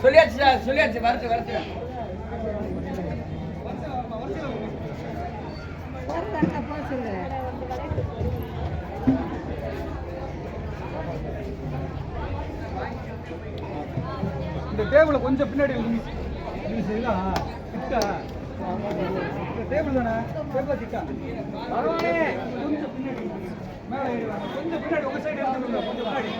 சொல்லியாச்சு சார் சொல்லியாச்சு வரட்டு வரட்டு. இந்த டேபிள் கொஞ்சம் பின்னாடி சரிங்களா கிட்ட டேபிள் தானே டேபிள் பரவாயில்ல கொஞ்சம் பின்னாடி. மேலே கொஞ்சம் பின்னாடி உங்க சைடு எடுத்துக்கோங்க கொஞ்சம் பின்னாடி.